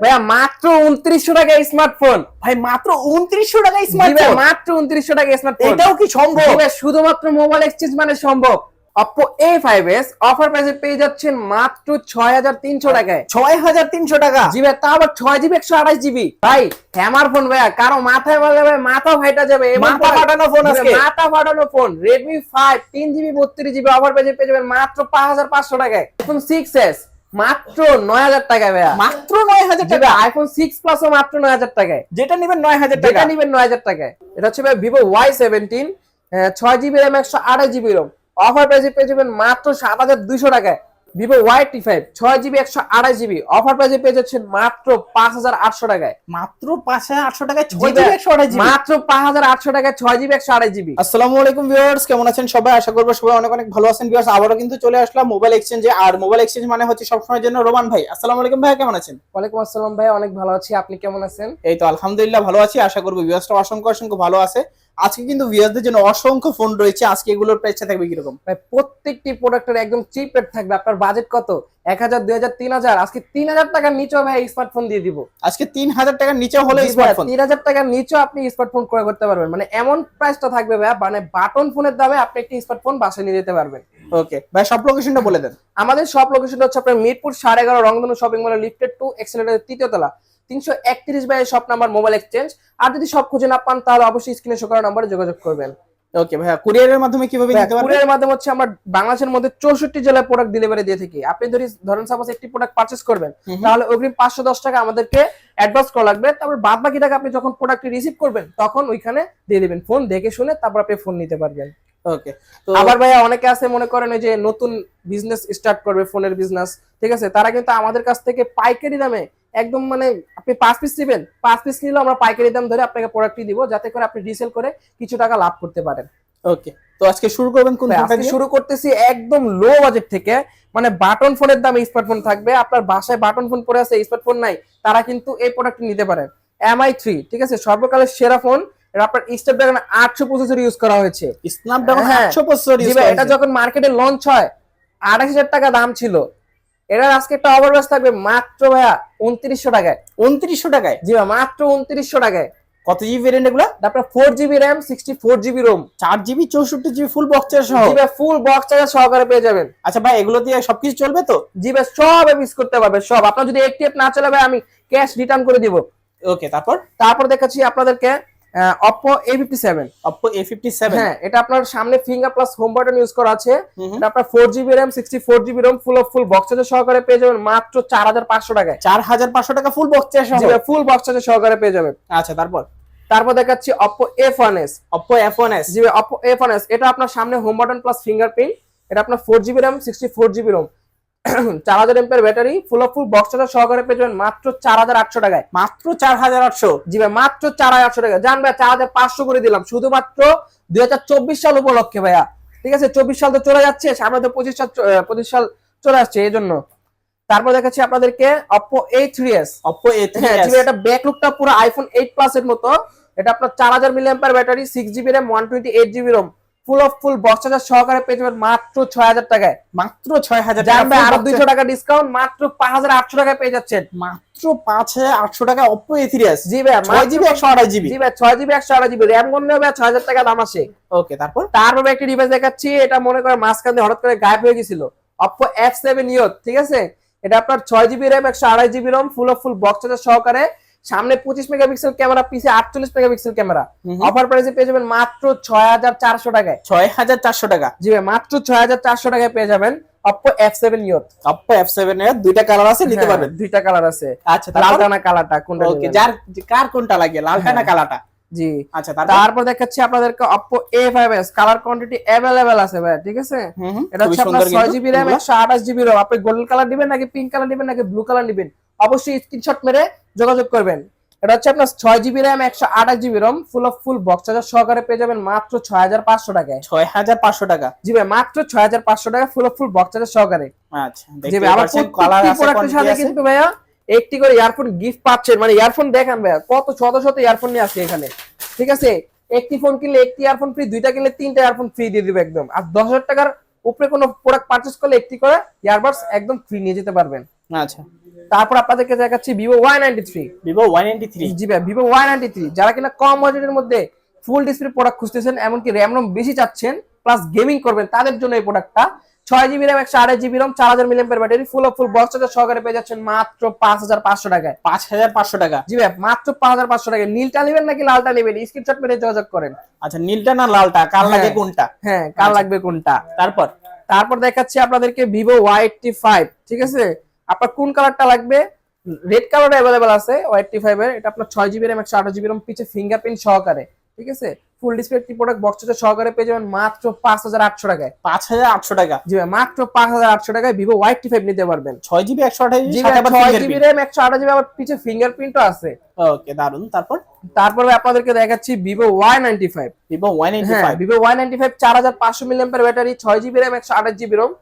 ভাইয়া মাত্র উনত্রিশশো টাকা স্মার্টফোন ভাই মাত্র উনত্রিশশো টাকা স্মার্টফোন মাত্র উনত্রিশশো টাকা স্মার্টফোন এটাও কি সম্ভব? শুধুমাত্র মোবাইল এক্সচেঞ্জ মানে সম্ভব। Oppo A five S offer প্রাইসে পেয়ে যাচ্ছেন মাত্র ছয় হাজার তিনশো টাকায়। ছয় হাজার তিনশো টাকা? জি ভাই তা আবার ছয় জিবি একশো আঠাশ জিবি। ভাই হ্যামার ফোন ভাইয়া কারও মাথায় বলে ভাই মাথা ফাইটা যাবে। মাথা ফাটানো ফোন আজকে। মাথা ফাটানো ফোন রেডমি ফাইভ তিন জিবি বত্রিশ জিবি অফার প্রাইসে পেয়ে যাবেন মাত্র পাঁচ হাজার পাঁচশো টাকায়। আইফোন সিক্স এস মাত্র নয় হাজার টাকায় ভাইয়া। মাত্র নয় হাজার টাকা আইফোন সিক্স প্লাস ও মাত্র নয় হাজার টাকায়। যেটা নিবেন নয় হাজার টাকা। নিবেন নয় হাজার টাকায়। এটা হচ্ছে ভাই ভিভো ওয়াই সেভেন্টিন ছয় জিবি র্যাম একশো আঠাশ জিবি রোম অফার প্রাইসে পেয়ে যাবেন মাত্র সাত হাজার দুইশো টাকায়। ভিভো ওয়াই টি ফাইভ ছয় জিবি একশো আঠাশ জিবি। অফার প্রাইসে পেয়ে যাচ্ছেন মাত্র পাঁচ হাজার আটশো টাকায়। মাত্র পাঁচ হাজার আটশো টাকায় ছয় জিবি একশো আঠাশ জিবি? মাত্র পাঁচ হাজার আটশো টাকায় ছয় জিবি একশো আঠাশ জিবি। আসসালামু আলাইকুম ভিউয়ার্স কেমন আছেন সবাই? আশা করব সবাই অনেক অনেক ভালো আছেন। ভিউয়ার্স আবারও কিন্তু চলে আসলাম মোবাইল এক্সচেঞ্জে আর মোবাইল এক্সচেঞ্জ মানে হচ্ছে সবসময়ের জন্য রোমান ভাই। আসসালামু আলাইকুম ভাই কেমন আছেন? ওয়ালাইকুম আসসালাম ভাই অনেক ভালো আছি। আপনি কেমন আছেন? এই তো আলহামদুলিল্লাহ ভালো আছি। আশা করব ভিউয়ার্সটা অসংখ্য অসংখ্য ভালো আছে। আজকে কিন্তু ভিউয়ার্সদের জন্য অসংখ্য ফোন রয়েছে। আজকে এগুলোর প্রাইসটা থাকবে কীরকম? ভাই প্রত্যেকটি প্রোডাক্টের একদম চিপ রেট থাকবে। আপনার বাজেট কত? এক হাজার দুই হাজার তিন হাজার। আজকে তিন হাজার টাকার নিচেও ভাই স্মার্টফোন দিয়ে দিব। আজকে তিন হাজার টাকার নিচে হলে স্মার্টফোন তিন হাজার টাকার নিচেও আপনি স্মার্টফোন ক্রয় করতে পারবেন। মানে এমন প্রাইসটা থাকবে ভাই মানে বাটন ফোনের দামে আপনি একটি স্মার্টফোন বাসায় নিয়ে যেতে পারবেন। ওকে ভাই সব লোকেশনটা বলে দেন। আমাদের সব লোকেশন হচ্ছে আপনার মিরপুর সাড়ে এগারো রংধনু শপিং মলের লিফটেড টু এক্সেলেটারের তৃতীয় তলা। তিনশো একত্রিশ by shop number mobile exchange. আর যদি সব খুঁজে না পান তাহলে অবশ্যই স্ক্রিনে শো করা নাম্বারে যোগাযোগ করবেন। ওকে ভাইয়া কুরিয়ারের মাধ্যমে কীভাবে নিতে পারবেন? কুরিয়ারের মাধ্যমে হচ্ছে আমরা বাংলাদেশের মধ্যে চৌষট্টি জেলায় প্রোডাক্ট ডেলিভারি দিয়ে থাকি। আপনি যদি ধরেন সাপোজ একটি প্রোডাক্ট পারচেস করবেন তাহলে অগ্রিম পাঁচশো দশ টাকা আমাদেরকে অ্যাডভান্স করা লাগবে। তারপর বাদ বাকি টাকা আপনি যখন প্রোডাক্টটি রিসিভ করবেন তখন ওইখানে দিয়ে দিবেন ফোন দেখে শুনে তারপর আপনি ফোন নিতে পারবেন। ওকে তো আবার ভাইয়া অনেকে আছে মনে করেন যে নতুন বিজনেস স্টার্ট করবে ফোনের বিজনেস ঠিক আছে? তারা কিন্তু আমাদের কাছ থেকে পাইকারি দামে একদম মানে আপনি পাঁচ পিস নেবেন পাঁচ পিস নিলেও আমরা পাইকারি দাম ধরে আপনাকে প্রোডাক্টটি দিব যাতে করে আপনি রিসেল করে কিছু টাকা লাভ করতে পারেন। ওকে তো আজকে শুরু করবেন কোন আজকে শুরু করতেছি একদম লো বাজেট থেকে মানে বাটন ফোনের দামে স্মার্টফোন থাকবে আপনার বাসায় বাটন ফোন পড়ে আছে স্মার্টফোন নাই তারা কিন্তু এই প্রোডাক্টটি নিতে পারেন এমআই থ্রি ঠিক আছে? সর্বকালের সেরা ফোন আপনার স্ন্যাপড্রাগন আটশো প্রসেসর ইউজ করা হয়েছে। স্ন্যাপড্রাগন। 800 প্রসেসর এটা যখন মার্কেটে লঞ্চ হয় আড়াইশ হাজার টাকা দাম ছিল। এটার আজকে একটা ওভারব্রাস থাকবে মাত্র ভাইয়া উনত্রিশশো টাকায়। 2900 টাকায়? জি ভাই মাত্র উনত্রিশশো টাকায়। কত জিবি ভেরিয়েন্ট এগুলো? আপনার four GB RAM sixty four GB ROM চার জিবি চৌষট্টি জিবি ফুল বক্স বক্সের সহ? জি ভাই ফুল বক্স চার্জার সহকারে পেয়ে যাবেন। আচ্ছা ভাই এগুলো দিয়ে সবকিছু চলবে তো? জি ভাই সব ইউজ করতে পারবে সব। আপনার যদি একটি অ্যাপ না চলে ভাই আমি ক্যাশ রিটার্ন করে দিব। ওকে তারপর? তারপর দেখাচ্ছি আপনাদেরকে Oppo A fifty seven Oppo A57 হ্যাঁ এটা আপনার সামনে finger plus home button use করা আছে। এটা আপনার four GB RAM sixty four GB ROM full of full box charger সহকারে পেয়ে যাবেন মাত্র চার হাজার পাঁচশো টাকায়। 4500 টাকা ফুল বক্সের সহ ফুল বক্স চার্জার সহকারে পেয়ে যাবেন। আচ্ছা তারপর? তারপর দেখাচ্ছি Oppo F one S Oppo F1s জি অপো এফ ওয়ান এস এটা আপনার সামনে হোম বাটন প্লাস ফিঙ্গারপ্রিন্ট এটা আপনার four GB RAM sixty four GB ROM চার হাজার এমপের battery full of full box charger সহকারে পেয়ে যাবেন মাত্র চার হাজার আটশো টাকায়। মাত্র 4800 জি ভাই মাত্র চার হাজার আটশো টাকা জান ভাই চার হাজার পাঁচশো করে দিলাম। শুধুমাত্র দুই হাজার চব্বিশ সাল উপলক্ষে ভাইয়া। ঠিক আছে চব্বিশ সাল তো চলে যাচ্ছে সামনে তো পঁচিশ সাল পঁচিশ সাল চলে আসছে এই জন্য। তারপর দেখাচ্ছি আপনাদেরকে Oppo হ্যাঁ জি A3s ভাই, এটা ব্যাক লুকটা পুরো আইফোন এইট প্লাস এর মতো। এটা আপনার চার হাজার milli battery six GB RAM one full of full box charger সহকারে পেয়ে যাবেন মাত্র ছয় হাজার টাকায়। মাত্র 6000 জান টাকা আরও দুইশো টাকা ডিসকাউন্ট মাত্র পাঁচ হাজার আটশো টাকায় পেয়ে যাচ্ছেন। মাত্র 5800 টাকা Oppo A3s জি ভাই 6 জিবি 128 জিবি জি ভাই ছয় জিবি একশো আড়াই জিবি র্যাম ছয় হাজার টাকা দাম আসে। ওকে তারপর? তারপর একটি ডিভাইস দেখাচ্ছি এটা মনে করে মাঝখান দিয়ে হঠাৎ করে গায়েব হয়ে গেছিল। অপো এফ সেভেন ইয়ত ঠিক আছে? এটা আপনার ছয় জিবি র্যাম একশো আড়াই GB ROM full of full box সহকারে সামনে পঁচিশ মেগাপিক্সেল ক্যামেরা পিছে আটচল্লিশ মেগাপিক্সেল ক্যামেরা। অফার প্রাইসে পেয়ে যাবেন মাত্র ছয় হাজার চারশো টাকায়। 6400 টাকা। জি ভাই মাত্র ছয় হাজার চারশো টাকায় পেয়ে যাবেন অপো এফ সেভেন ইয়ত Oppo F7 এর দুইটা কালার আছে নিতে পারবেন। দুইটা কালার আছে। আচ্ছা তারপর? লালটা কালারটা কোনটা ওকে যার কার কোনটা লাগে লালটা না হ্যাঁ। কালাটা জি। আচ্ছা তারপর? দেখাচ্ছি আপনাদেরকে Oppo A five S colour quantity available আছে ভাই ঠিক আছে? এটা হচ্ছে আপনার ছয় জিবি র্যাম। একশো আঠাশ জিবি রোম আপনি গোল্ডেন কালার দিবেন নাকি পিঙ্ক কালার দিবেন নাকি ব্লু কালার দিবেন? অবশ্যই স্ক্রিনশট মেরে যোগাযোগ করবেন। এটা হচ্ছে আপনার ছয় জিবি র্যাম একশো আঠাশ GB ROM full of full box charger সহকারে পেয়ে যাবেন মাত্র ছয় হাজার পাঁচশো টাকায় 6500 টাকা। জি ভাই মাত্র ছয় হাজার পাঁচশো টাকা full of full box charger সহকারে। আচ্ছা জি ভাই আবার পাচ্ছেন কালার প্রত্যেকটি আছে প্রোডাক্টের সাথে কিন্তু ভাইয়া একটি করে ইয়ারফোন গিফট পাচ্ছেন। মানে ইয়ারফোন দেখান ভাইয়া কত শত শত ইয়ারফোন নিয়ে আসছে এখানে। ঠিক আছে? একটি ফোন কিনলে একটি ইয়ারফোন ফ্রি দুইটা কিনলে তিনটা ইয়ারফোন ফ্রি দিয়ে দিবে একদম। আর দশ হাজার টাকার উপরে কোনো প্রোডাক্ট পারচেস করলে একটি করে ইয়ারবাডস একদম ফ্রি নিয়ে যেতে পারবেন। আচ্ছা। তারপর আপনাদেরকে দেখাচ্ছি Vivo Y ninety three Vivo one ninety three জি ভাই ভিভো ওয়াই নাইনটি থ্রি যারা কিনা কম বাজেটের মধ্যে ফুল ডিসপ্লে প্রোডাক্ট খুঁজতেছেন এমনকি র্যাম রম বেশি চাচ্ছেন প্লাস গেমিং করবেন তাদের জন্য এই প্রোডাক্টটা ছয় জিবি র্যাম একশো আড়াই জিবি রম চার হাজার মিলিয়ামের battery full of full box charger সহকারে পেয়ে যাচ্ছেন মাত্র পাঁচ হাজার পাঁচশো টাকায়। পাঁচ হাজার পাঁচশো টাকা। জি ভাই মাত্র পাঁচ হাজার পাঁচশো টাকায়। নীলটা নেবেন নাকি লালটা নেবেন? স্ক্রিনশট মেরে যোগাযোগ করেন। আচ্ছা নীলটা না লালটা? কার লাগে হ্যাঁ। কোনটা? হ্যাঁ কার লাগবে কোনটা? তারপর? তারপর দেখাচ্ছি আপনাদেরকে ভিভো ওয়াই এইটটি ফাইভ ঠিক আছে? আপনার কোন কালারটা লাগবে? Red colour available Y eighty five five এর। এটা আপনার ছয় জিবি র্যাম একশো আঠাশ জিবি র্যাম পিছে ফিঙ্গারপ্রিন্ট সহকারে। ঠিক আছে? ফুল ডিসপ্লে একটি প্রোডাক্ট বক্স সহকারে পেয়ে যাবেন মাত্র পাঁচ হাজার আটশো টাকায়। পাঁচ হাজার আটশো টাকা। জি ভাই মাত্র পাঁচ হাজার আটশো টাকায় ভিভো ওয়াই এইটটি ফাইভ নিতে পারবেন। ছয় জিবি একশো আঠাশ ছয় জিবি। র্যাম একশো আঠাশ জিবি আবার পিছে ফিঙ্গারপ্রিন্টও আছে। ওকে দারুণ তারপর? তারপরে আপনাদেরকে দেখাচ্ছি Vivo Y ninety five Vivo eighty হ্যাঁ five Vivo Y ninety five চার হাজার পাঁচশো মিলিয়ামের ব্যাটারি ছয় জিবি র্যাম একশো আঠাশ জিবি রোম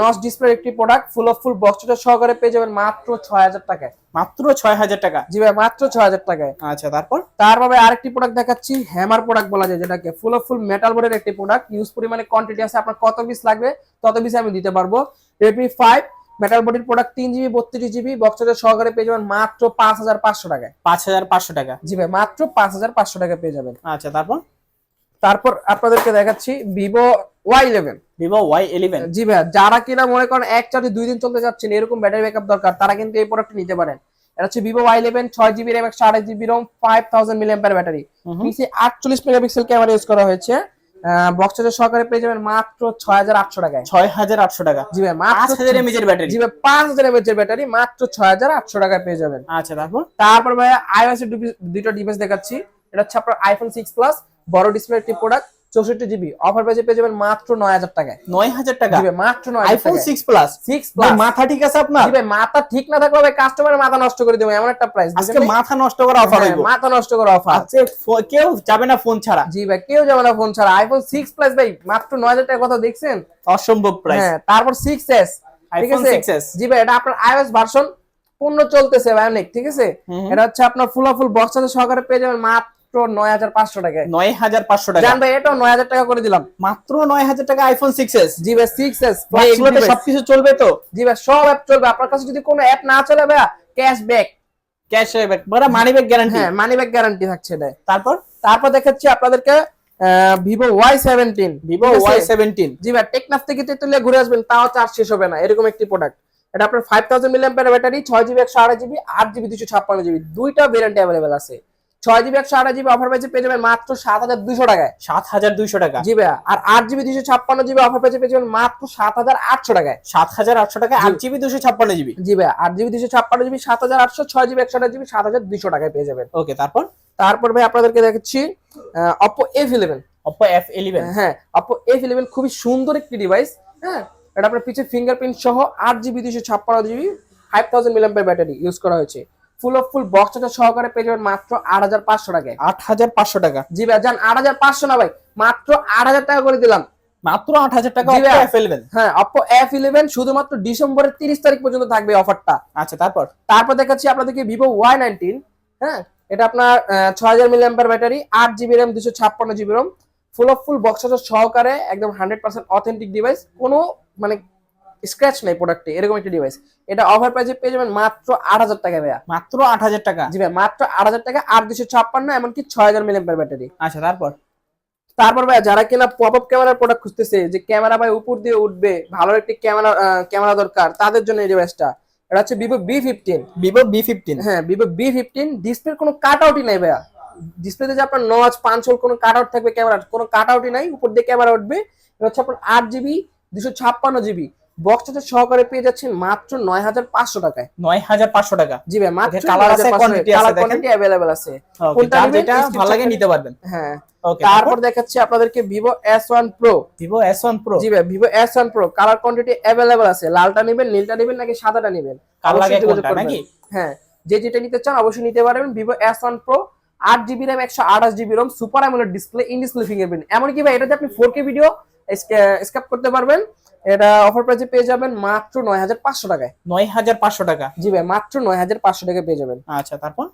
নস ডিসপ্লে একটি product full of full box সহকারে পেয়ে যাবেন মাত্র ছয় হাজার টাকায়। মাত্র ছয় হাজার টাকা? জি ভাই মাত্র ছয় হাজার টাকায়। আচ্ছা তারপর? তারপরে আরেকটি প্রোডাক্ট দেখাচ্ছি হ্যামার প্রোডাক্ট বলা যায় যেটাকে ফুল অফ ফুল মেটাল বোর্ডের একটি প্রোডাক্ট ইউজ পরিমাণে কোয়ান্টিটি আছে আপনার কত পিস লাগবে তত পিস আমি দিতে পারব। রেডমি ফাইভ মেটাল বডির প্রোডাক্ট তিন জিবি বত্রিশ জিবি বক্স সহকারে পেয়ে যাবেন মাত্র পাঁচ হাজার পাঁচশো টাকায়। পাঁচ হাজার পাঁচশো টাকা? জি ভাই মাত্র পাঁচ হাজার পাঁচশো টাকা পেয়ে যাবেন। আচ্ছা তারপর? তারপর আপনাদেরকে দেখাচ্ছি Vivo Y eleven Vivo Y eleven জি ভাইয়া যারা কিনা মনে করেন এক চার্জে দুই দিন চলতে যাচ্ছেন এরকম ব্যাটারি ব্যাকআপ দরকার তারা কিন্তু এই প্রোডাক্ট নিতে পারেন। এটা হচ্ছে ভিভো ওয়াই ইলেভেন ছয় জিবি র্যাম একশো আঠাশ জিবি রোম ফাইভ থাউজেন্ড মিলিয়ামের ব্যাটারি নিচে আটচল্লিশ মেগাপিক্সেল ক্যামেরা ইউজ করা হয়েছে। বক্স চার্জার সহকারে পেয়ে যাবেন মাত্র ছয় হাজার আটশো টাকায়। ছয় হাজার আটশো টাকা। জি ভাই মাত্র হাজার এমএজের ব্যাটারি জি ভাই পাঁচ হাজার এমএচ এর ব্যাটারি মাত্র ছয় হাজার আটশো টাকায় পেয়ে যাবেন। আচ্ছা তারপর? তারপর ভাই আইওএস দুটি- ডিভাইস দেখাচ্ছি। এটা হচ্ছে আপনার আইফোন সিক্স প্লাস বড় ডিসপ্লে একটি প্রোডাক্ট চৌষট্টি জিবি অফার পেজে পেয়ে যাবেন মাত্র নয় হাজার টাকায়। নয় হাজার টাকা। মাত্র নয় হাজার আইফোন সিক্স প্লাস সিক্স ভাই প্লাস মাথা ঠিক আছে আপনার? মাথা ঠিক না থাকলে ভাই কাস্টমারের মাথা নষ্ট করে দেবো এমন একটা প্রাইস আজকে মাথা নষ্ট করা অফার হইব। মাথা নষ্ট করা অফার ফো- কেউ যাবে না ফোন ছাড়া। জি ভাই কেউ যাবে না ফোন ছাড়া। আইফোন সিক্স প্লাস ভাই মাত্র নয় হাজার টাকা কথা দেখছেন? অসম্ভব প্রাইস হ্যাঁ তারপর সিক্স এস ঠিক আছে? 6s জি ভাই এটা আপনার আইওএস ভার্সন পূর্ণ চলতেছে ভাই অনেক ঠিক আছে? এটা হচ্ছে আপনার ফুল ফুল বক্স আছে সহকারে পেয়ে যাবেন মাত্র নয় হাজার পাঁচশো টাকায়। নয় হাজার পাঁচশো টাকা। জান ভাই এটাও নয় হাজার টাকা করে দিলাম। মাত্র নয় হাজার টাকা আইফোন সিক্স এস জি ভাই সিক্স এস এগুলোতে সবকিছু চলবে তো? জি ভাই সব অ্যাপ চলবে। আপনার কাছে যদি কোনো অ্যাপ না চলে ভাই ক্যাশব্যাক মানে মানি ব্যাক গ্যারান্টি হ্যাঁ মানি ব্যাক গ্যারান্টি থাকছে এটা তারপর? তারপর দেখাচ্ছি আপনাদেরকে Vivo Y seventeen Vivo Y seventeen জি ভাই টেকনাফ থেকে তেতুলিয়া ঘুরে আসবেন তাও চার্জ শেষ হবে না। এরকম একটি প্রোডাক্ট এটা আপনার ফাইভ থাউজেন্ড মিলিয়াম ব্যাটারি ছয় জিবি একশো আড়াই জিবি আট জিবি দুশো ছাপ্পান্ন জিবি দুইটা ভেরিয়েন্ট অ্যাভেলেবেল আছে। ছয় জিবি একশো আড়াই জিবি অফার পেয়েছে পেয়ে যাবেন মাত্র সাত হাজার দুশো টাকায়। সাত হাজার দুইশো টাকা। জি ভাইয়া আর আট জিবি দুশো ছাপ্পান্ন জিবি অফার পেয়েছে পেয়ে যাবেন মাত্র সাত হাজার আটশো টাকায়। সাত হাজার আটশো টাকা আট জিবি দুশো ছাপ্পান্ন জিবি জি ভাইয়া আট জিবি দুশো ছাপ্পান্ন জিবি সাত হাজার আটশো ছয় জিবি একশো আঠাশ জিবি সাত হাজার দুশো টাকায় পেয়ে যাবেন। ওকে তারপর? তারপর ভাই আপনাদেরকে দেখাচ্ছি Oppo F eleven Oppo F eleven হ্যাঁ অপো এফ ইলেভেন খুবই সুন্দর একটি ডিভাইস হ্যাঁ এটা আপনার পিছে ফিঙ্গারপ্রিন্ট সহ আট জিবি দুশো ছাপ্পান্ন জিবি ফাইভ থাউজেন্ড মিলিয়ামের ব্যাটারি ইউজ করা হয়েছে। ফুল অফ ফুল বক্স সহকারে পেয়ে যাবেন মাত্র আট হাজার পাঁচশো টাকায়। আট হাজার পাঁচশো টাকা। জি ভাই যান আট হাজার পাঁচশো না ভাই মাত্র আট হাজার টাকা করে দিলাম। মাত্র আট হাজার টাকা হ্যাঁ অপো এফ ইলেভেন শুধুমাত্র ডিসেম্বরের তিরিশ তারিখ পর্যন্ত থাকবে অফারটা আচ্ছা তারপর? তারপর দেখাচ্ছি আপনাদেরকে ভিভো ওয়াই নাইনটিন হ্যাঁ এটা আপনার ছয় হাজার মিলিয়াম্পার ব্যাটারি আট জিবি র্যাম দুশো ছাপ্পান্ন GB ROM full of full box সহকারে একদম হান্ড্রেড পার্সেন্ট অথেন্টিক ডিভাইস কোনো মানে স্ক্র্যাচ নেই প্রোডাক্টে এরকম একটা ডিভাইস এটা অফার প্রাইসে পেয়ে যাবেন মাত্র আট হাজার টাকা ভাইয়া। মাত্র আট হাজার টাকা? জি ভাই মাত্র আট হাজার টাকা আট দুশো ছাপ্পান্ন এমনকি ছয় হাজার মিলিয়াম্পার ব্যাটারি আচ্ছা তারপর? তারপর ভাই যারা কিনা পপ আপ ক্যামেরার প্রোডাক্ট খুঁজতেছে যে ক্যামেরা ভাই উপর দিয়ে উঠবে ভালো একটি ক্যামেরা ক্যামেরা দরকার তাদের জন্য এই ডিভাইসটা এটা হচ্ছে Vivo V fifteen Vivo V fifteen হ্যাঁ ভিভো বি ফিফটিন ডিসপ্লের কোনো কাট আউটই নাই ভাইয়া। ডিসপ্লেতে যে আপনার নচ পাঁচ কোনো কাট আউট থাকবে ক্যামেরা কোনো কাট আউটই নাই উপর দিয়ে ক্যামেরা উঠবে। এটা হচ্ছে আপনার আট জিবি দুশো ছাপ্পান্ন জিবি বক্স চার্জার সহকারে পেয়ে যাচ্ছেন মাত্র নয় হাজার পাঁচশো টাকায়। নয় হাজার পাঁচশো টাকা। জি ভাই মাত্র colour আছে। কোয়ান্টিটি অ্যাভেলেবেল আছে কোনটা যেটা ভালো লাগে নিতে পারবেন। হ্যাঁ। তারপর? দেখাচ্ছি আপনাদেরকে Vivo S one pro Vivo S one pro জি ভাই Vivo S one pro colour quantity available আছে। লালটা নেবেন নীলটা নেবেন নাকি সাদাটা নেবেন? কার লাগে কোনটা নাকি? হ্যাঁ যে যেটা নিতে চান অবশ্যই নিতে পারবেন ভিভো এস ওয়ান প্রো আট জিবি র্যাম একশো আঠাশ GB ROM super AMOLED display in display fingerprint এমনকি ভাই এটাতে আপনি ফোর কে ভিডিও স্ক্যাপ করতে পারবেন। এটা অফার প্রাইসে পেয়ে যাবেন মাত্র নয় হাজার পাঁচশো টাকায়। নয় হাজার পাঁচশো টাকা। জি ভাই মাত্র নয় হাজার পাঁচশো টাকায় পেয়ে যাবেন। আচ্ছা তারপর?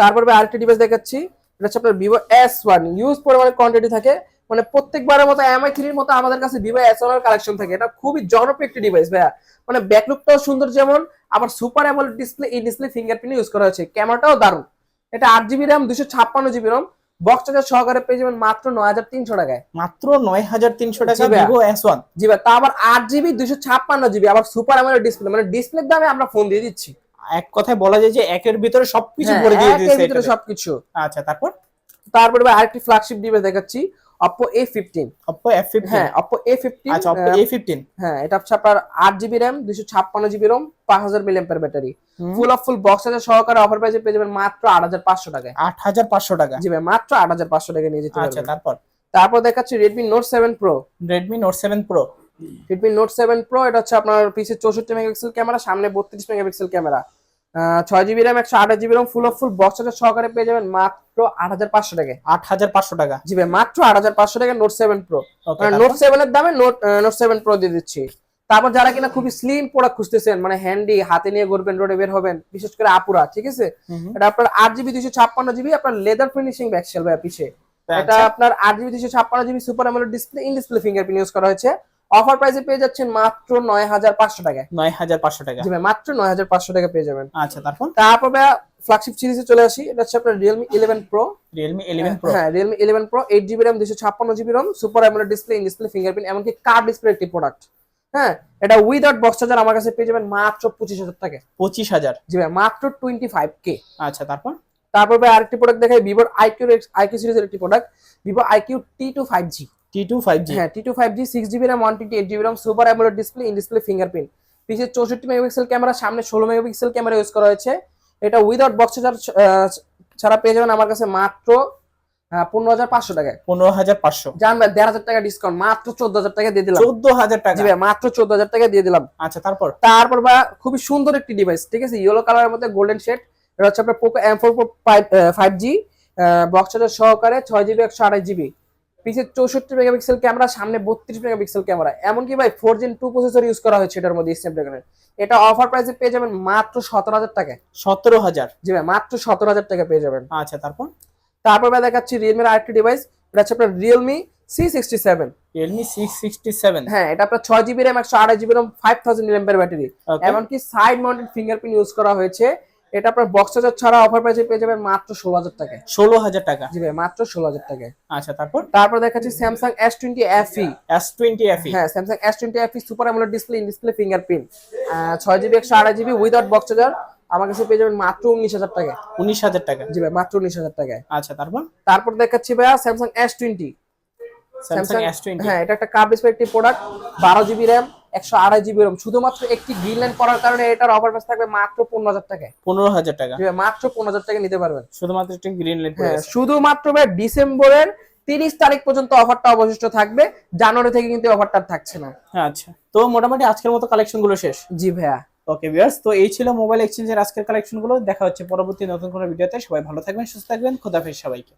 তারপর ভাই আরেকটা ডিভাইস দেখাচ্ছি। এটা হচ্ছে আপনার ভিভো এস ওয়ান ইউজ পরিমাণে কোয়ান্টিটি থাকে। মানে প্রত্যেকবারের মতো এমআই থ্রির মতো আমাদের কাছে ভিভো এস ওয়ান কালেকশন থাকে। এটা খুবই জনপ্রিয় একটি ডিভাইস ভাইয়া। মানে ব্যাকলুকটাও সুন্দর যেমন আবার সুপার অ্যামোলেড ডিসপ্লে এই ডিসপ্লে ফিঙ্গারপ্রিন্ট ইউজ করা হয়েছে। ক্যামেরাটাও দারুণ। এটা আট জিবি র্যাম দুশো ছাপ্পান্ন জিবি রম বক্স চার্জার সহকারে পেয়ে যাবেন মাত্র নয় হাজার তিনশো টাকায়। মাত্র নয় হাজার তিনশো টাকা জি ভিভো এস ওয়ান জি ভাই তা আবার আট জিবি দুশো ছাপ্পান্ন জিবি আবার সুপার আমার ডিসপ্লে মানে ডিসপ্লের দামে আমরা ফোন দিয়ে দিচ্ছি। এক কথায় বলা যায় যে একের ভিতরে সবকিছু হ্যাঁ, ভরে দিয়ে একের ভিতরে সবকিছু। আচ্ছা তারপর? তারপরে ভাই আরেকটি ফ্ল্যাগশিপ ডিভাইস দেখাচ্ছি। Oppo A fifteen Oppo F fifteen হ্যাঁ অপো এ ফিফটিন আচ্ছা অপো এ ফিফটিন হ্যাঁ এটা হচ্ছে আপনার আট জিবি র্যাম দুশো ছাপ্পান্ন জিবি রোম পাঁচ হাজার milliampere battery full of full box আছে সহকারে অফার প্রাইসে পেয়ে যাবেন মাত্র আট হাজার পাঁচশো টাকায়। আট হাজার পাঁচশো টাকা। জি ভাই মাত্র আট হাজার পাঁচশো টাকা নিয়ে যেতে আচ্ছা তারপর? তারপর দেখাচ্ছি Redmi Note seven pro Redmi Note seven pro Redmi Note seven pro এটা হচ্ছে আপনার পিছে চৌষট্টি মেগাপিক্সেল ক্যামেরা সামনে বত্রিশ মেগাপিক্সেল ক্যামেরা। ছয় জিবি র্যাম একশো আঠাশ GB ROM full of full box আছে সহকারে পেয়ে যাবেন মাত্র আট হাজার পাঁচশো টাকায়। আট হাজার পাঁচশো টাকা। জি ভাই মাত্র আট হাজার পাঁচশো টাকা note seven pro note seven এর দামে নোট নোট সেভেন প্রো দিয়ে দিচ্ছি। তারপর যারা কিনা খুবই স্লিম প্রোডাক্ট খুঁজতেছেন মানে হ্যান্ডি হাতে নিয়ে ঘুরবেন রোডে বের হবেন বিশেষ করে আপুরা ঠিক আছে? এটা আপনার আট জিবি দুশো ছাপ্পান্ন জিবি আপনার লেদার ফিনিশিং ব্যাকশেল ভাই পিছে। এটা আপনার আট জিবি দুশো ছাপ্পান্ন GB super AMOLED display in display fingerprint use করা হয়েছে। অফার প্রাইসে পেয়ে যাচ্ছেন মাত্র নয় হাজার পাঁচশো টাকায়। নয় হাজার পাঁচশো টাকা। জি ভাই মাত্র নয় হাজার পাঁচশো টাকা পেয়ে যাবেন। আচ্ছা তারপর? তারপর ফ্ল্যাগশিপ সিরিজে চলে আসি। এটা হচ্ছে আপনার Realme eleven pro Realme eleven pro হ্যাঁ Realme eleven pro eight GB RAM দুশো ছাপ্পান্ন GB ROM super AMOLED display in display fingerprint এমনকি কার ডিসপ্লে একটি প্রোডাক্ট হ্যাঁ এটা উইদাউট বক্স চার্জার আমার কাছে পেয়ে যাবেন মাত্র পঁচিশ হাজার টাকা পঁচিশ হাজার। জি ভাই মাত্র টোয়েন্টি ফাইভ কে আচ্ছা তারপর? তারপর ভাই আরেকটি প্রোডাক্ট দেখাই ভিভোর আইকিউ আইকিউ সিরিজের একটি product Vivo iQOO T two five G T two five G হ্যাঁ T two five G six GB RAM one twenty eight GB RAM super AMOLED display in display fingerprint পিছিয়ে চৌষট্টি megapixel camera সামনে ষোলো megapixel camera use করা হয়েছে। এটা without box charger ছাড়া পেয়ে যাবেন আমার কাছে মাত্র পনেরো হাজার পাঁচশো টাকায়। পনেরো হাজার পাঁচশো। দেড় হাজার টাকা ডিসকাউন্ট মাত্র চোদ্দ হাজার টাকা দিয়ে দিলাম। চোদ্দ হাজার টাকা? ভাই মাত্র চোদ্দ হাজার টাকা দিয়ে দিলাম। আচ্ছা তারপর? তারপর বা খুবই সুন্দর একটি ডিভাইস ঠিক আছে? ইয়েলো কালারের মধ্যে গোল্ডেন শেড এটা হচ্ছে আপনার Poco M four five G box charger সহকারে ছয় জিবি একশো আড়াই জিবি পিছিয়ে চৌষট্টি মেগাপিক্সেল ক্যামেরা সামনে বত্রিশ মেগাপিক্সেল ক্যামেরা। এমনকি ভাই four Gen two processor use করা হয়েছে এটার মধ্যে স্ন্যাপড্রাগনের এটা অফার প্রাইসে পেয়ে যাবেন মাত্র সতেরো হাজার টাকায়। সতেরো হাজার? জি ভাই মাত্র সতেরো হাজার টাকা পেয়ে যাবেন। আচ্ছা তারপর? তারপর ভাই দেখাচ্ছি রিয়েলমির আরেকটি ডিভাইস এটা হচ্ছে আপনার Realme C sixty seven Realme six sixty seven হ্যাঁ এটা আপনার ছয় জিবি র্যাম একশো আড়াই জিবি র্যাম ফাইভ থাউজেন্ড এমপের ব্যাটারি এমনকি সাইড মাউন্টেড ফিঙ্গারপ্রিন্ট ইউজ করা হয়েছে এটা আপনার বক্স চার্জার ছাড়া অফার প্রাইসে পেয়ে যাবেন মাত্র ষোলো হাজার টাকায়। ষোলো হাজার টাকা। জি ভাই মাত্র ষোলো হাজার টাকায়। আচ্ছা তারপর? তারপর দেখাচ্ছি Samsung S twenty FE S twenty F হ্যাঁ Samsung S twenty FE super AMOLED display in display fingerprint ছয় জিবি একশো আড়াই জিবি উইদাউট বক্স চার্জার আমার কাছে পেয়ে যাবেন মাত্র উনিশ হাজার টাকায়। উনিশ হাজার টাকা। জি ভাই মাত্র উনিশ হাজার টাকায়। আচ্ছা তারপর? তারপর দেখাচ্ছি ভাইয়া Samsung S twenty Samsung S twenty হ্যাঁ এটা একটা কাপ ডিসপ্লে একটি প্রোডাক্ট বারো জিবি র্যাম একশো আড়াই জিবি র্যাম শুধুমাত্র একটি গ্রিন লাইন করার কারণে এটার অফার প্রাইস থাকবে মাত্র পনেরো হাজার টাকায়। পনেরো হাজার টাকা। মাত্র পনেরো হাজার টাকা নিতে পারবেন। শুধুমাত্র একটি গ্রিন লাইট হ্যাঁ শুধুমাত্র ডিসেম্বরের তিরিশ তারিখ পর্যন্ত অফারটা অবশিষ্ট থাকবে। জানুয়ারি থেকে কিন্তু অফারটা থাকছে না। আচ্ছা। তো মোটামুটি আজকের মতো কালেকশনগুলো শেষ? জি ভাইয়া। ওকে ভিউয়ার্স তো এই ছিল মোবাইল এক্সচেঞ্জের আজকের কালেকশনগুলো দেখা হচ্ছে পরবর্তী নতুন কোনো ভিডিওতে। সবাই ভালো থাকবেন সুস্থ থাকবেন। খোদাফেজ সবাইকে।